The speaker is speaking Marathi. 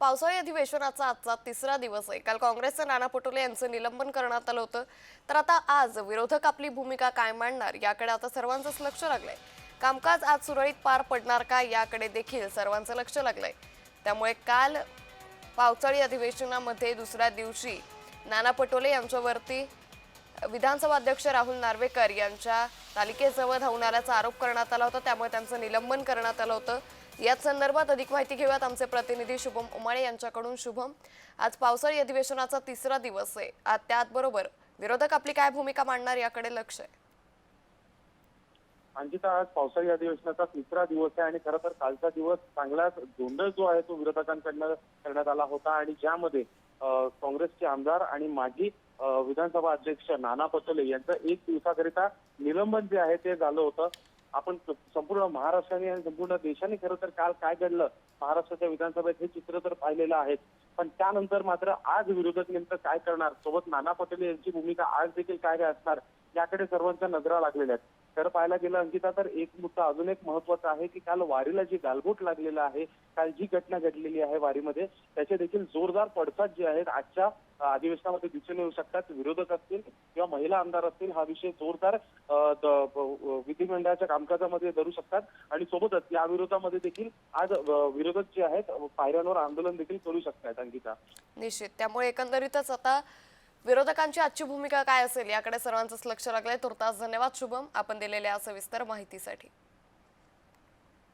पावसाळी अधिवेशनाचा आजचा तिसरा दिवस आहे. काल काँग्रेसचे नाना पटोले यांचं निलंबन करण्यात आलं होतं. तर आता आज विरोधक आपली भूमिका काय मांडणार याकडे आता सर्वांचंच लक्ष लागलंय. कामकाज आज सुरळीत पार पडणार का याकडे देखील सर्वांचं लक्ष लागलंय. त्यामुळे काल पावसाळी अधिवेशनामध्ये दुसऱ्या दिवशी नाना पटोले यांच्यावरती विधानसभा अध्यक्ष राहुल नार्वेकर यांच्या तालिकेजवळ धावून आल्याचा आरोप करण्यात आला होता. त्यामुळे त्यांचं निलंबन करण्यात आलं होतं. याच संदर्भात अधिक माहिती घेऊयात आमचे प्रतिनिधी शुभम उमाळे यांच्याकडून. शुभम आज पावसाळी अधिवेशनाचा तिसरा दिवस आहे. आज त्याचबरोबर विरोधक आपली काय भूमिका मांडणार याकडे लक्ष आहे. अंकिता आज पावसाळी अधिवेशनाचा तिसरा दिवस आहे आणि खरं तर कालचा दिवस चांगलाच गोंधळ जो आहे तो विरोधकांकडनं करण्यात आला होता आणि ज्यामध्ये काँग्रेसचे आमदार आणि माजी विधानसभा अध्यक्ष नाना पटोले यांचं एक दिवसाकरिता निलंबन जे आहे ते झालं होतं. आपण संपूर्ण महाराष्ट्राने आणि संपूर्ण देशाने खरं तर काल काय घडलं? महाराष्ट्राच्या विधानसभेत हे चित्र तर पाहिलेलं आहे पण त्यानंतर मात्र आज विरोधक नेमकं काय करणार? सोबत नाना पटोले यांची भूमिका आज देखील काय काय असणार? याकडे सर्वांच्या नजरा लागलेल्या आहेत. खरं पाहायला गेलं अंकिता तर एक मुद्दा अजून एक महत्त्वाचा आहे की काल वारीला जी गालबोट लागलेला आहे काल जी घटना घडलेली आहे वारीमध्ये त्याचे देखील जोरदार पडसाद जे आहेत आजच्या अधिवेशनामध्ये दिसून येऊ शकतात. विरोधक असतील किंवा महिला आमदार असतील हा विषय जोरदार विधिमंडळाच्या कामकाजामध्ये धरू शकतात. आणि सोबतच या विरोधामध्ये देखील आज विरोधक जे आहेत पायऱ्यांवर आंदोलन देखील करू शकतात अंकिता. निश्चित. त्यामुळे एकंदरीतच आता विरोधकांची आजची भूमिका काय असेल याकडे सर्वांचंच लक्ष लागलंय. तुर्तास धन्यवाद. शुभम आपण दिलेल्या सविस्तर माहितीसाठी.